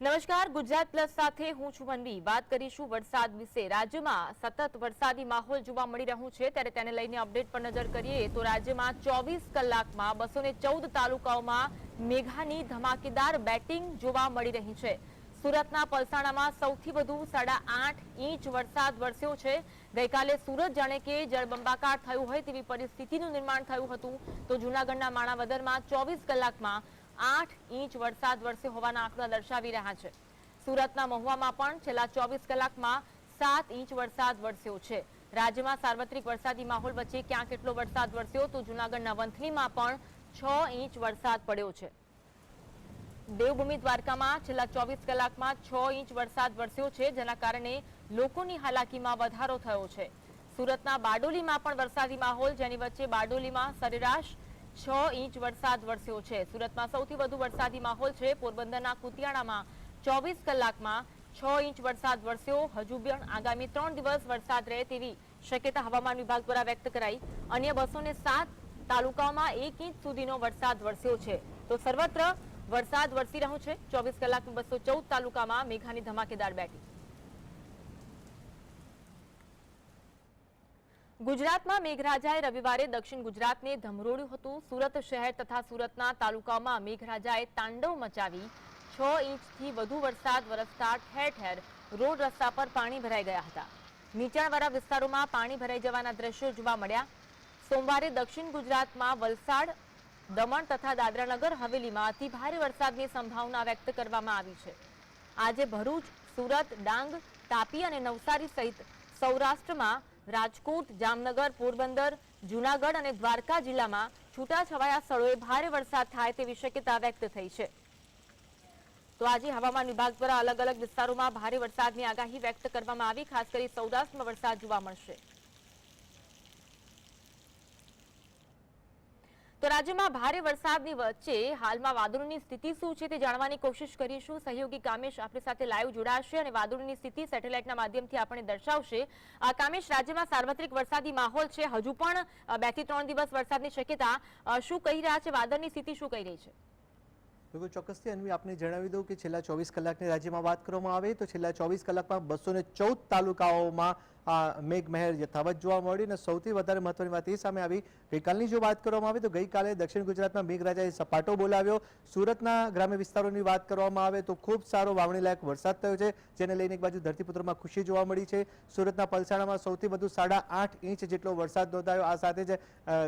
નમસ્કાર, ગુજરાત પ્લસ સાથે હું છું મનવી. વાત કરીશું વરસાદ વિશે. રાજ્યમાં સતત વરસાદી માહોલ જોવા મળી રહ્યું છે. ત્યારે તેને લઈને અપડેટ પર નજર કરીએ તો રાજ્યમાં ચોવીસ કલાકમાં બસો ચૌદ તાલુકાઓમાં મેઘાની ધમાકેદાર બેટિંગ જોવા મળી રહી છે. સુરતના પલસાણામાં સૌથી વધુ સાડા આઠ ઇંચ વરસાદ વરસ્યો છે. ગઈકાલે સુરત જાણે કે જળબંબાકાર થયું હોય તેવી પરિસ્થિતિનું નિર્માણ થયું હતું. તો જૂનાગઢના માણાવદરમાં ચોવીસ કલાકમાં આઠ ઇંચ વરસાદ વરસ્યો હોવાના આંકડા દર્શાવી રહ્યા છે. સુરતના મહુવામાં પણ છેલ્લા ચોવીસ કલાકમાં સાત ઇંચ વરસાદ વરસ્યો છે. રાજ્યમાં સાર્વત્રિક વરસાદી માહોલ વચ્ચે ક્યાં કેટલો વરસાદ વરસ્યો તો જૂનાગઢના વંથલીમાં પણ છ ઇંચ વરસાદ પડ્યો છે. દેવભૂમિ દ્વારકામાં છેલ્લા ચોવીસ કલાકમાં છ ઇંચ વરસાદ વરસ્યો છે, જેના કારણે લોકોની હાલાકીમાં વધારો થયો છે. સુરતના બારડોલીમાં પણ વરસાદી માહોલ, જેની વચ્ચે બારડોલીમાં સરેરાશ છ ઇંચ વરસાદ વરસ્યો છે. સુરતમાં સૌથી વધુ વરસાદી માહોલ છે. પોરબંદરના કુતિયાણામાં ચોવીસ કલાકમાં છ ઇંચ વરસાદ વરસ્યો. હજુ પણ આગામી ત્રણ દિવસ વરસાદ રહે તેવી શક્યતા હવામાન વિભાગ દ્વારા વ્યક્ત કરાઈ. અન્ય બસો સાત તાલુકાઓમાં એક ઇંચ સુધીનો વરસાદ વરસ્યો છે. તો સર્વત્ર વરસાદ વરસી રહ્યો છે. ચોવીસ કલાકમાં બસો ચૌદ તાલુકામાં મેઘાની ધમાકેદાર બેટિંગ ગુજરાતમાં મેઘરાજાએ રવિવારે દક્ષિણ ગુજરાતને ધમરોળ્યું હતું. સુરત શહેર તથા સુરતના તાલુકાઓમાં મેઘરાજાએ તાંડવ મચાવી છ ઇંચથી વધુ વરસાદ વરસતા ઠેર ઠેર રોડ રસ્તા પર પાણી ભરાઈ ગયા હતા. નીચાણવાળા વિસ્તારોમાં પાણી ભરાઈ જવાના દ્રશ્યો જોવા મળ્યા. સોમવારે દક્ષિણ ગુજરાતમાં વલસાડ, દમણ તથા દાદરાનગર હવેલીમાં અતિભારે વરસાદની સંભાવના વ્યક્ત કરવામાં આવી છે. આજે ભરૂચ, સુરત, ડાંગ, તાપી અને નવસારી સહિત સૌરાષ્ટ્રમાં રાજકોટ, જામનગર, પોરબંદર, જૂનાગઢ અને દ્વારકા જિલ્લામાં છૂટાછવાયા સ્થળોએ ભારે વરસાદ થાય તેવી શક્યતા વ્યક્ત થઈ છે. તો આજે હવામાન વિભાગ દ્વારા અલગ અલગ વિસ્તારોમાં ભારે વરસાદની આગાહી વ્યક્ત કરવામાં આવી, ખાસ કરી સૌરાષ્ટ્રમાં વરસાદ જોવા મળશે. તો રાજ્યમાં ભારે વરસાદની વચ્ચે હાલમાં વાદળોની સ્થિતિ શું છે તે જાણવાની કોશિશ કરીશું. સહયોગી કામેશ આપણી સાથે લાઈવ જોડાશે અને વાદળોની સ્થિતિ સેટેલાઇટના માધ્યમથી આપણને દર્શાવશે. કામેશ, રાજ્યમાં સાર્વત્રિક વરસાદી માહોલ છે. હજુ પણ બેથી ત્રણ દિવસ વરસાદની શક્યતા. શું કહી રહ્યા છે? વાદળની સ્થિતિ શું કહી રહી છે? બિલકુલ, ચોક્કસથી અન્વી, આપને જણાવી દઉં કે છેલ્લા ચોવીસ કલાકની રાજ્યમાં વાત કરવામાં આવે તો છેલ્લા ચોવીસ કલાકમાં બસો ચૌદ તાલુકાઓમાં આ મેઘમહેર યથાવત જોવા મળી અને સૌથી વધારે મહત્વની વાત એ સામે આવી. ગઈકાલની જો વાત કરવામાં આવે તો ગઈકાલે દક્ષિણ ગુજરાતમાં મેઘરાજાએ સપાટો બોલાવ્યો. સુરતના ગ્રામ્ય વિસ્તારોની વાત કરવામાં આવે તો ખૂબ સારો વાવણીલાયક વરસાદ થયો છે, જેને લઈને એક બાજુ ધરતીપુત્રમાં ખુશી જોવા મળી છે. સુરતના પલસાણામાં સૌથી વધુ સાડા આઠ ઇંચ જેટલો વરસાદ નોંધાયો. આ સાથે જ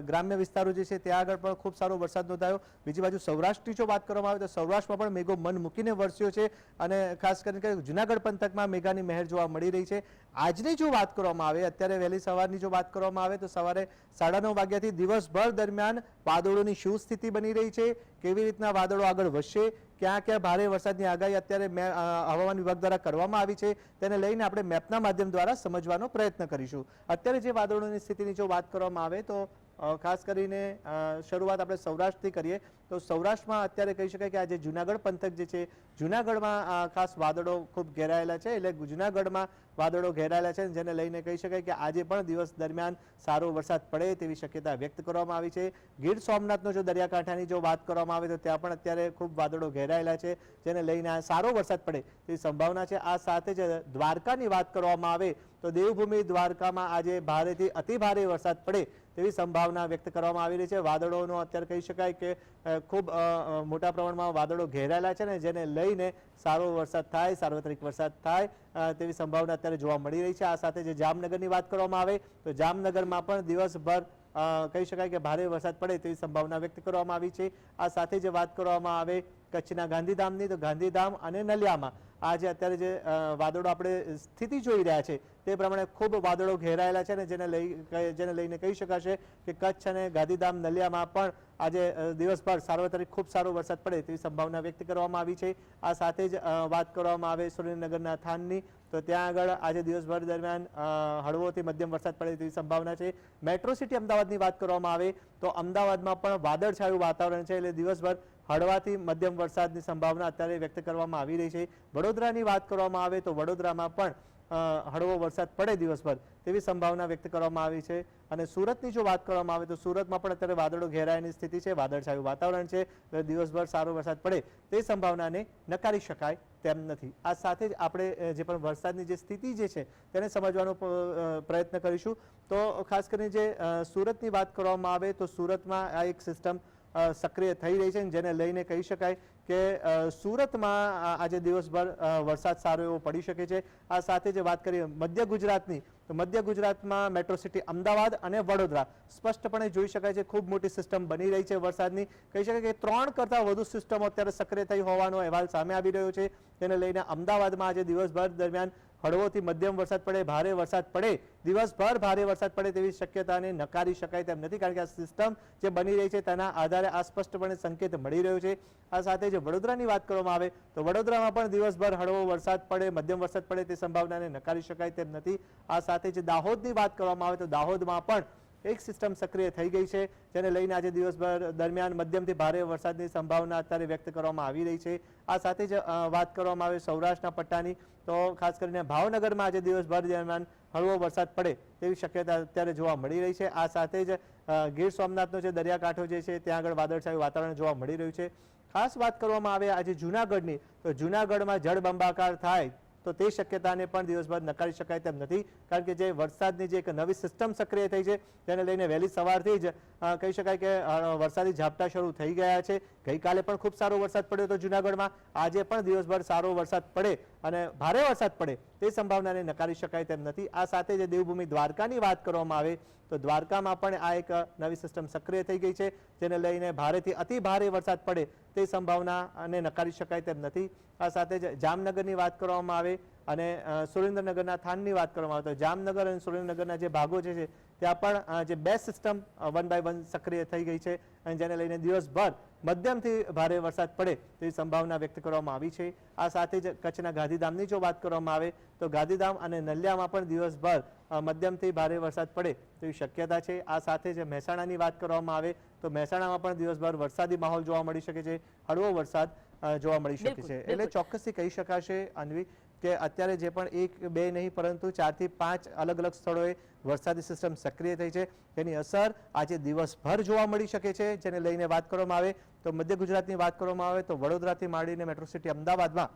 ગ્રામ્ય વિસ્તારો જે છે ત્યાં આગળ પણ ખૂબ સારો વરસાદ નોંધાયો. બીજી બાજુ સૌરાષ્ટ્રની જો વાત કરવામાં આવે તો સૌરાષ્ટ્રમાં પણ મેઘો મન મૂકીને વરસ્યો છે અને ખાસ કરીને જુનાગઢ પંથકમાં મેઘાની મહેર જોવા મળી રહી છે. આજની જો વાત કરવામાં આવે. અત્યારે વહેલી સવારની જો વાત કરવામાં આવે તો સવારે સાડા નવ વાગ્યાથી દિવસભર દરમિયાન વાદળોની શું સ્થિતિ બની રહી છે? કેવી રીતના વાદળો આગળ વધશે? ક્યાં ક્યાં ભારે વરસાદની આગાહી અત્યારે હવામાન વિભાગ દ્વારા કરવામાં આવી છે? તેને લઈને આપણે મેપના માધ્યમ દ્વારા સમજવાનો પ્રયત્ન કરીશું. અત્યારે જે વાદળોની સ્થિતિની જો વાત કરવામાં આવે તો ખાસ કરીને શરૂઆત આપણે સૌરાષ્ટ્રથી કરીએ. તો સૌરાષ્ટ્રમાં અત્યારે કહી શકાય કે આજે જુનાગઢ પંથક જે છે, જુનાગઢમાં ખાસ વાદળો ખૂબ ઘેરાયેલા છે. એટલે જુનાગઢમાં વાદળો ઘેરાયેલા છે જેને લઈને કહી શકાય કે આજે પણ દિવસ દરમિયાન સારો વરસાદ પડે તેવી શક્યતા વ્યક્ત કરવામાં આવી છે. ગીર સોમનાથનો જો દરિયાકાંઠાની જો વાત કરવામાં આવે તો ત્યાં પણ અત્યારે ખૂબ વાદળો ઘેરાયેલા છે, જેને લઈને સારો વરસાદ પડે તેવી સંભાવના છે. આ સાથે જ દ્વારકાની વાત કરવામાં આવે તો દેવભૂમિ દ્વારકામાં આજે ભારેથી અતિ ભારે વરસાદ પડે તેવી સંભાવના વ્યક્ત કરવામાં આવી રહી છે. વાદળોનો અત્યારે કહી શકાય કે ખૂબ મોટા પ્રમાણમાં વાદળો ઘેરાયેલા છે ને જેને લઈને સારો વરસાદ થાય, સાર્વત્રિક વરસાદ થાય તેવી સંભાવના અત્યારે જોવા મળી રહી છે. આ સાથે જે જામનગરની વાત કરવામાં આવે, તો જામનગરમાં પણ દિવસભર કહી શકાય કે ભારે વરસાદ પડે તેવી સંભાવના વ્યક્ત કરવામાં આવી છે. આ સાથે જે વાત કરવામાં આવે કચ્છના ગાંધીધામની, તો ગાંધીધામ અને નલિયામાં. આજે અત્યારે જે વાદળો આપણે સ્થિતિ જોઈ રહ્યા છે, તે પ્રમાણે ખૂબ વાદળો ઘેરાયેલા છે અને જેને લઈ જેને લઈને કહી શકાશે કે કચ્છ અને ગાંધીધામ નલિયામાં પણ આજે દિવસભર સાર્વત્રિક ખૂબ સારો વરસાદ પડે તેવી સંભાવના વ્યક્ત કરવામાં આવી છે. આ સાથે જ વાત કરવામાં આવે સુરેન્દ્રનગરના થાનની, તો ત્યાં આગળ આજે દિવસભર દરમિયાન હળવોથી મધ્યમ વરસાદ પડે તેવી સંભાવના છે. મેટ્રો સિટી અમદાવાદની વાત કરવામાં આવે, તો અમદાવાદમાં પણ વાદળછાયું વાતાવરણ છે, એટલે દિવસભર હળવાથી મધ્યમ વરસાદની સંભાવના અત્યારે વ્યક્ત કરવામાં આવી રહી છે. વડોદરાની વાત કરવામાં આવે તો વડોદરામાં પણ હળવો વરસાદ પડે દિવસભર તેવી સંભાવના વ્યક્ત કરવામાં આવી છે. અને સુરતની જો વાત કરવામાં આવે તો સુરતમાં પણ અત્યારે વાદળો ઘેરાયાની સ્થિતિ છે, વાદળછાયું વાતાવરણ છે. દિવસભર સારો વરસાદ પડે તે સંભાવનાને નકારી શકાય તેમ નથી. આ સાથે જ આપણે જે પણ વરસાદની જે સ્થિતિ જે છે તેને સમજવાનો પ્રયત્ન કરીશું. તો ખાસ કરીને જે સુરતની વાત કરવામાં આવે તો સુરતમાં આ એક સિસ્ટમ સક્રિય થઈ રહી છે જેને લઈને કહી શકાય કે સુરતમાં આજે દિવસભર વરસાદ સારો એવો પડી શકે છે. આ સાથે જે વાત કરીએ મધ્ય ગુજરાતની, તો મધ્ય ગુજરાતમાં મેટ્રો સિટી અમદાવાદ અને વડોદરા સ્પષ્ટપણે જોઈ શકાય છે, ખૂબ મોટી સિસ્ટમ બની રહી છે વરસાદની. કહી શકાય કે ત્રણ કરતાં વધુ સિસ્ટમો અત્યારે સક્રિય થઈ હોવાનો અહેવાલ સામે આવી રહ્યો છે. તેને લઈને અમદાવાદમાં આજે દિવસભર દરમિયાન હળવોથી મધ્યમ વરસાદ પડે, ભારે વરસાદ પડે, દિવસભર ભારે વરસાદ પડે તેવી શક્યતાને નકારી શકાય તેમ નથી, કારણ કે આ સિસ્ટમ જે બની રહી છે તેના આધારે આ સ્પષ્ટપણે સંકેત મળી રહ્યો છે. આ સાથે જો વડોદરાની વાત કરવામાં આવે, તો વડોદરામાં પણ દિવસભર હળવો વરસાદ પડે, મધ્યમ વરસાદ પડે તે સંભાવનાને નકારી શકાય તેમ નથી. આ સાથે જે દાહોદની વાત કરવામાં આવે, તો દાહોદમાં પણ એક સિસ્ટમ સક્રિય થઈ ગઈ છે, જેને લઈને આજે દિવસભર દરમિયાન મધ્યમથી ભારે વરસાદની સંભાવના અત્યારે વ્યક્ત કરવામાં આવી રહી છે. આ સાથે જ વાત કરવામાં આવે સૌરાષ્ટ્રના પટ્ટાની, તો ખાસ કરીને ભાવનગરમાં આજે દિવસભર દરમિયાન હળવો વરસાદ પડે તેવી શક્યતા અત્યારે જોવા મળી રહી છે. આ સાથે જ ગીર સોમનાથનો જે દરિયાકાંઠો જે છે, ત્યાં આગળ વાદળછાયું વાતાવરણ જોવા મળી રહ્યું છે. ખાસ વાત કરવામાં આવે આજે જૂનાગઢની, તો જૂનાગઢમાં જળબંબાકાર થાય તો તે શક્યતાને પણ દિવસભર નકારી શકાય તેમ નથી. કારણ કે જે વરસાદની જે એક નવી સિસ્ટમ સક્રિય થઈ છે, તેને લઈને વહેલી સવારથી જ કહી શકાય કે વરસાદી ઝાપટા શરૂ થઈ ગયા છે. ગઈકાલે પણ ખૂબ સારો વરસાદ પડ્યો હતો જુનાગઢમાં. આજે પણ દિવસભર સારો વરસાદ પડે અને ભારે વરસાદ પડે તે સંભાવનાને નકારી શકાય તેમ નથી. આ સાથે જે દેવભૂમિ દ્વારકાની વાત કરવામાં આવે તો દ્વારકામાં પણ આ એક નવી સિસ્ટમ સક્રિય થઈ ગઈ છે, જેને લઈને ભારેથી અતિ ભારે વરસાદ પડે તે સંભાવનાને નકારી શકાય તેમ નથી. આ સાથે જ જામનગરની વાત કરવામાં આવે અને સુરેન્દ્રનગરના થાનની વાત કરવામાં આવે તો જામનગર અને સુરેન્દ્રનગરના જે ભાગો છે, ત્યાં પણ જે બે સિસ્ટમ વન બાય વન સક્રિય થઈ ગઈ છે અને જેને લઈને દિવસભર મધ્યમથી ભારે વરસાદ પડે તેવી સંભાવના વ્યક્ત કરવામાં આવી છે. આ સાથે જ કચ્છના ગાંધીધામની જો વાત કરવામાં આવે તો ગાંધીધામ અને નલિયામાં પણ દિવસભર મધ્યમથી ભારે વરસાદ પડે તેવી શક્યતા છે. આ સાથે જ મહેસાણાની વાત કરવામાં આવે તો મહેસાણામાં પણ દિવસભર વરસાદી માહોલ જોવા મળી શકે છે. હળવો વરસાદ જોવા મળી શકે છે. એટલે ચોક્કસથી કહી શકાશે અન્વી કે અત્યારે જે પણ એક બે નહીં પરંતુ ચારથી પાંચ અલગ અલગ સ્થળોએ વરસાદી સિસ્ટમ સક્રિય થઈ છે. તેની અસર આજે દિવસભર જોવા મળી શકે છે જેને લઈને વાત કરવામાં આવે તો મધ્ય ગુજરાતની વાત કરવામાં આવે તો વડોદરાથી માંડીને મેટ્રો સિટી અમદાવાદમાં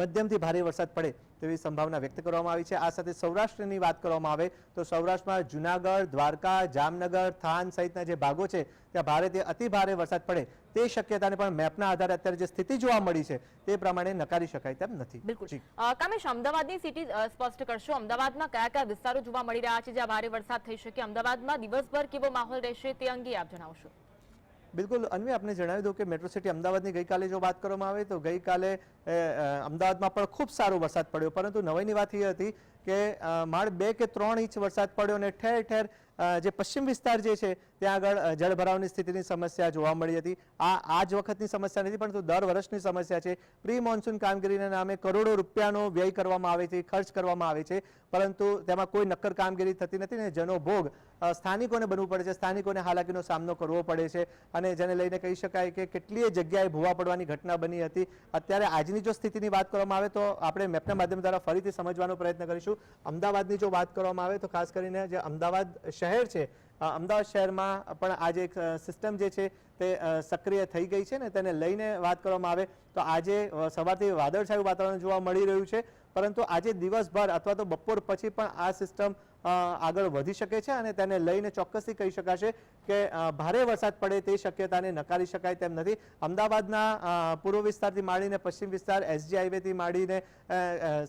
મધ્યમથી ભારે વરસાદ પડે તેવી સંભાવના વ્યક્ત કરવામાં આવી છે. આ સાથે સૌરાષ્ટ્રની વાત કરવામાં આવે તો સૌરાષ્ટ્રમાં જુનાગઢ દ્વારકા જામનગર થાન સહિતના જે ભાગો છે ત્યાં ભારેથી અતિ ભારે વરસાદ પડે તે શક્યતાને પણ મેપના આધારે અત્યારે જે સ્થિતિ જોવા મળી છે તે પ્રમાણે નકારી શકાય તેમ નથી. બિલકુલ. કામેશ અમદાવાદની સિટી સ્પષ્ટ કરશો. અમદાવાદમાં કયા કયા વિસ્તારો જોવા મળી રહ્યા છે જ્યાં ભારે વરસાદ થઈ શકે? અમદાવાદમાં દિવસભર કેવો માહોલ રહેશે તે અંગે આપ જણાવશો. બિલકુલ, અન્વે, આપને જણાવી દઉં કે મેટ્રો સિટી અમદાવાદની ગઈકાલે જો વાત કરવામાં આવે તો ગઈકાલે અમદાવાદમાં પણ ખૂબ સારો વરસાદ પડ્યો. પરંતુ નવાઈની વાત એ હતી કે માળ બે કે ત્રણ ઇંચ વરસાદ પડ્યો અને ઠેર ઠેર જે પશ્ચિમ વિસ્તાર જે છે, ત્યાં આગળ જળભરાવની સ્થિતિની સમસ્યા જોવા મળી હતી. આ આ જ વખતની સમસ્યા નથી, પરંતુ દર વર્ષની સમસ્યા છે. પ્રી મોન્સૂન કામગીરીના નામે કરોડો રૂપિયાનો વ્યય કરવામાં આવે છે, ખર્ચ કરવામાં આવે છે, પરંતુ તેમાં કોઈ નક્કર કામગીરી થતી નથી ને જેનો ભોગ સ્થાનિકોને બનવું પડે છે. સ્થાનિકોને હાલાકીનો સામનો કરવો પડે છે. અને જેને લઈને કહી શકાય કે કેટલીય જગ્યાએ ભૂવા પડવાની ઘટના બની હતી. અત્યારે આજની જો સ્થિતિની વાત કરવામાં આવે તો આપણે મેપના માધ્યમ દ્વારા ફરીથી સમજવાનો પ્રયત્ન કરીશું. અમદાવાદની જો વાત કરવામાં આવે તો ખાસ કરીને જે અમદાવાદ શહેર છે. અમદાવાદ શહેરમાં પણ આજે એક સિસ્ટમ જે છે તે સક્રિય થઈ ગઈ છે ને તેને લઈને વાત કરવામાં આવે તો આજે સવારથી વાદળછાયું વાતાવરણ જોવા મળી રહ્યું છે. પરંતુ આજે દિવસભર અથવા તો બપોર પછી પણ આ સિસ્ટમ આગળ વધી શકે છે અને તેને લઈને ચોક્કસથી કહી શકાશે કે ભારે વરસાદ પડે તે શક્યતાને નકારી શકાય તેમ નથી. અમદાવાદના પૂર્વ વિસ્તારથી માંડીને પશ્ચિમ વિસ્તાર, એસજી હાઈવેથી માંડીને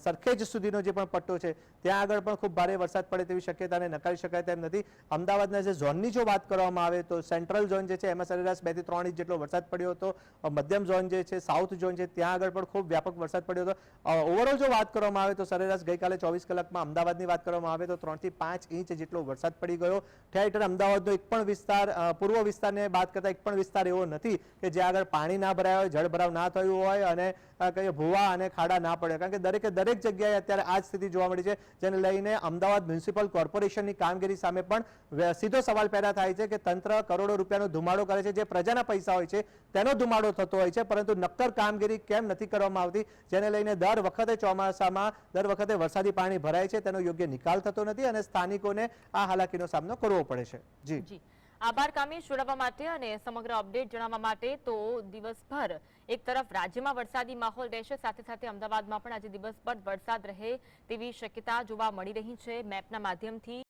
સરખેજ સુધીનો જે પણ પટ્ટો છે, ત્યાં આગળ પણ ખૂબ ભારે વરસાદ પડે તેવી શક્યતાને નકારી શકાય તેમ નથી. અમદાવાદના જે ઝોનની જો વાત કરવામાં આવે તો સેન્ટ્રલ ઝોન જે છે, એમાં સરેરાશ બેથી ત્રણ ઇંચ જેટલો વરસાદ પડ્યો હતો. મધ્યમ ઝોન જે છે, સાઉથ ઝોન છે, ત્યાં આગળ પણ ખૂબ વ્યાપક વરસાદ પડ્યો હતો. ઓવરઓલ જો વાત કરવામાં આવે તો સરેરાશ ગઈકાલે ચોવીસ કલાકમાં અમદાવાદની વાત કરવામાં આવે તો ત્રણથી પાંચ ઇંચ જેટલો વરસાદ પડી ગયો. ઠેર અમદાવાદનો એક પણ વિસ્તાર પૂર્વ વિસ્તારને બાદ કરતા એક પણ વિસ્તાર એવો નથી કે જ્યાં આગળ પાણી ના ભરાયા હોય, જળભરાવ ના થયું હોય અને કહીએ ભૂવા અને ખાડા ના પડે. કારણ કે દરેકે દરેક જગ્યાએ અત્યારે આ સ્થિતિ જોવા મળી છે, જેને લઈને અમદાવાદ મ્યુનિસિપલ કોર્પોરેશનની કામગીરી સામે પણ સીધો સવાલ પેદા થાય છે કે તંત્ર કરોડો રૂપિયાનો ધુમાડો કરે છે. જે પ્રજાના પૈસા હોય છે, તેનો ધુમાડો થતો હોય છે, પરંતુ નક્કર કામગીરી કેમ નથી કરવામાં આવતી? જેને લઈને દર વખતે ચોમાસા ચોમાસામાં દર વખતે વરસાદી પાણી ભરાય છે, તેનો યોગ્ય નિકાલ થતો નથી અને સ્થાનિકોને આ હાલાકીનો સામનો કરવો પડે છે. જી. આભાર કામેશ જોડાવા માટે અને સમગ્ર અપડેટ જણાવવા માટે તો દિવસભર એક તરફ રાજ્યમાં વરસાદી માહોલ રહેશે, સાથે સાથે અમદાવાદમાં પણ આજે દિવસભર વરસાદ રહે તેવી શક્યતા જોવા મળી રહી છે. મેપના માધ્યમથી